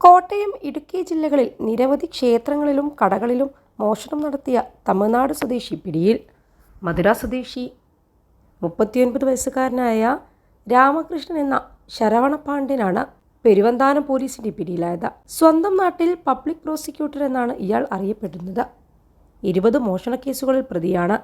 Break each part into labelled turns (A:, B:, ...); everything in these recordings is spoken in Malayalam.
A: കോട്ടയം ഇടുക്കി ജില്ലകളിൽ നിരവധി ക്ഷേത്രങ്ങളിലും കടകളിലും മോഷണം നടത്തിയ തമിഴ്നാട് സ്വദേശി പിടിയിൽ. മധുര സ്വദേശി മുപ്പത്തിയൊൻപത് വയസ്സുകാരനായ രാമകൃഷ്ണൻ എന്ന ശരവണ പാണ്ഡ്യനാണ് പെരുവന്താനം പോലീസിന്റെ പിടിയിലായത്. സ്വന്തം നാട്ടിൽ പബ്ലിക് പ്രോസിക്യൂട്ടർ എന്നാണ് ഇയാൾ അറിയപ്പെടുന്നത്. ഇരുപത് മോഷണ കേസുകളിൽ പ്രതിയാണ്.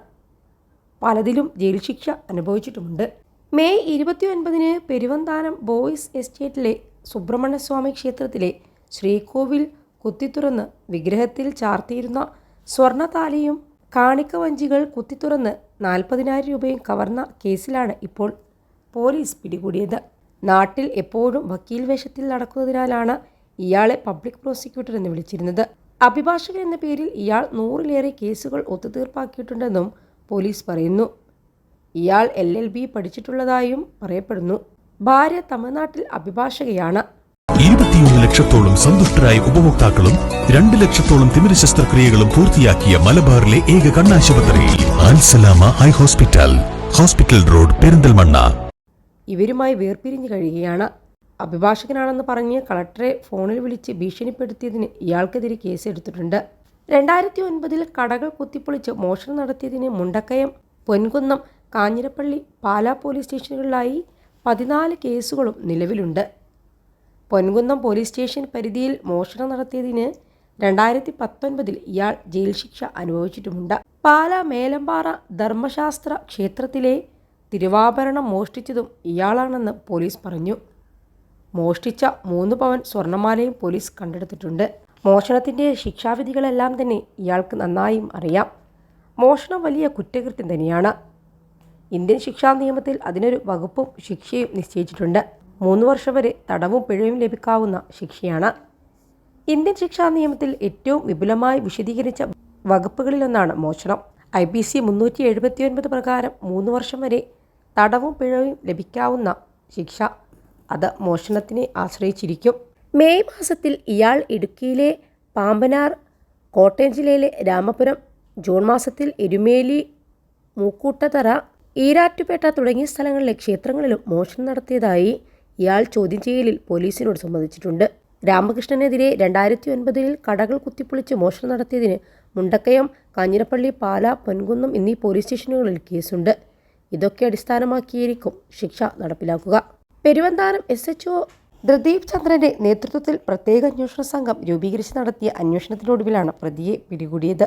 A: പലതിലും ജയിൽ ശിക്ഷ അനുഭവിച്ചിട്ടുമുണ്ട്. മെയ് ഇരുപത്തിയൊൻപതിന് പെരുവന്താനം ബോയ്സ് എസ്റ്റേറ്റിലെ സുബ്രഹ്മണ്യസ്വാമി ക്ഷേത്രത്തിലെ ശ്രീകോവിൽ കുത്തിത്തുറന്ന് വിഗ്രഹത്തിൽ ചാർത്തിയിരുന്ന സ്വർണതാലിയും കാണിക്കവഞ്ചികൾ കുത്തിത്തുറന്ന് നാൽപ്പതിനായിരം രൂപയും കവർന്ന കേസിലാണ് ഇപ്പോൾ പോലീസ് പിടികൂടിയത്. നാട്ടിൽ എപ്പോഴും വക്കീൽ വേഷത്തിൽ നടക്കുന്നതിനാലാണ് ഇയാളെ പബ്ലിക് പ്രോസിക്യൂട്ടർ എന്ന് വിളിച്ചിരുന്നത്. അഭിഭാഷകൻ എന്ന പേരിൽ ഇയാൾ നൂറിലേറെ കേസുകൾ ഒത്തുതീർപ്പാക്കിയിട്ടുണ്ടെന്നും പോലീസ് പറയുന്നു. ഇയാൾ എൽ എൽ ബി പഠിച്ചിട്ടുള്ളതായും പറയപ്പെടുന്നു. ഭാര്യ തമിഴ്നാട്ടിൽ അഭിഭാഷകയാണ്.
B: ഇരുപത്തിയൊന്ന് ലക്ഷത്തോളം സന്തുഷ്ടരായ ഉപഭോക്താക്കളും രണ്ട് ലക്ഷത്തോളം തിമിര ശസ്ത്രക്രിയകളും പൂർത്തിയാക്കിയ മലബാറിലെ ഏക കണ്ണാശുപത്രി Al Salama high hospital hospital road Perinthalmanna.
A: ഇവരുമായി വേർപിരിഞ്ഞു കഴിയുകയാണ്. അഭിഭാഷകനാണെന്ന് പറഞ്ഞ് കളക്ടറെ ഫോണിൽ വിളിച്ച് ഭീഷണിപ്പെടുത്തിയതിന് ഇയാൾക്കെതിരെ കേസെടുത്തിട്ടുണ്ട്. രണ്ടായിരത്തി ഒൻപതിൽ കടകൾ കുത്തിപ്പൊളിച്ച് മോഷണം നടത്തിയതിന് മുണ്ടക്കയം പൊൻകുന്നം കാഞ്ഞിരപ്പള്ളി പാലാ പോലീസ് സ്റ്റേഷനുകളിലായി പതിനാല് കേസുകളും നിലവിലുണ്ട്. പൊൻകുന്നം പോലീസ് സ്റ്റേഷൻ പരിധിയിൽ മോഷണം നടത്തിയതിന് രണ്ടായിരത്തി പത്തൊൻപതിൽ ഇയാൾ ജയിൽ ശിക്ഷ അനുഭവിച്ചിട്ടുമുണ്ട്. പാല മേലമ്പാറ ധർമ്മശാസ്ത്ര ക്ഷേത്രത്തിലെ തിരുവാഭരണം മോഷ്ടിച്ചതും ഇയാളാണെന്ന് പോലീസ് പറഞ്ഞു. മോഷ്ടിച്ച മൂന്ന് പവൻ സ്വർണമാലയും പോലീസ് കണ്ടെടുത്തിട്ടുണ്ട്. മോഷണത്തിന്റെ ശിക്ഷാവിധികളെല്ലാം തന്നെ ഇയാൾക്ക് നന്നായും അറിയാം. മോഷണം വലിയ കുറ്റകൃത്യം തന്നെയാണ്. ഇന്ത്യൻ ശിക്ഷാ നിയമത്തിൽ അതിനൊരു വകുപ്പും ശിക്ഷയും നിശ്ചയിച്ചിട്ടുണ്ട്. മൂന്ന് വർഷം വരെ തടവും പിഴയും ലഭിക്കാവുന്ന ശിക്ഷയാണ്. ഇന്ത്യൻ ശിക്ഷാ നിയമത്തിൽ ഏറ്റവും വിപുലമായി വിശദീകരിച്ച വകുപ്പുകളിലൊന്നാണ് മോഷണം. ഐ പി സി മുന്നൂറ്റി എഴുപത്തി ഒൻപത് പ്രകാരം മൂന്ന് വർഷം വരെ തടവും പിഴയും ലഭിക്കാവുന്ന ശിക്ഷ. അത് മോഷണത്തിനെ ആശ്രയിച്ചിരിക്കും. മെയ് മാസത്തിൽ ഇയാൾ ഇടുക്കിയിലെ പാമ്പനാർ കോട്ടയം ജില്ലയിലെ രാമപുരം ജൂൺ മാസത്തിൽ എരുമേലി മൂക്കൂട്ടത്തറ ഈരാറ്റുപേട്ട തുടങ്ങിയ സ്ഥലങ്ങളിലെ ക്ഷേത്രങ്ങളിലും മോഷണം നടത്തിയതായി ഇയാൾ ചോദ്യം ചെയ്യലിൽ പോലീസിനോട് സമ്മതിച്ചിട്ടുണ്ട്. രാമകൃഷ്ണനെതിരെ രണ്ടായിരത്തി ഒൻപതിൽ കടകൾ കുത്തിപ്പൊളിച്ച് മോഷണം നടത്തിയതിന് മുണ്ടക്കയം കാഞ്ഞിരപ്പള്ളി പാല പൊൻകുന്നം എന്നീ പോലീസ് സ്റ്റേഷനുകളിൽ കേസുണ്ട്. ഇതൊക്കെ അടിസ്ഥാനമാക്കിയായിരിക്കും ശിക്ഷ നടപ്പിലാക്കുക. Peruvanthanam S H O Pradeep ചന്ദ്രന്റെ നേതൃത്വത്തിൽ പ്രത്യേക അന്വേഷണ സംഘം രൂപീകരിച്ച് നടത്തിയ അന്വേഷണത്തിനൊടുവിലാണ് പ്രതിയെ പിടികൂടിയത്.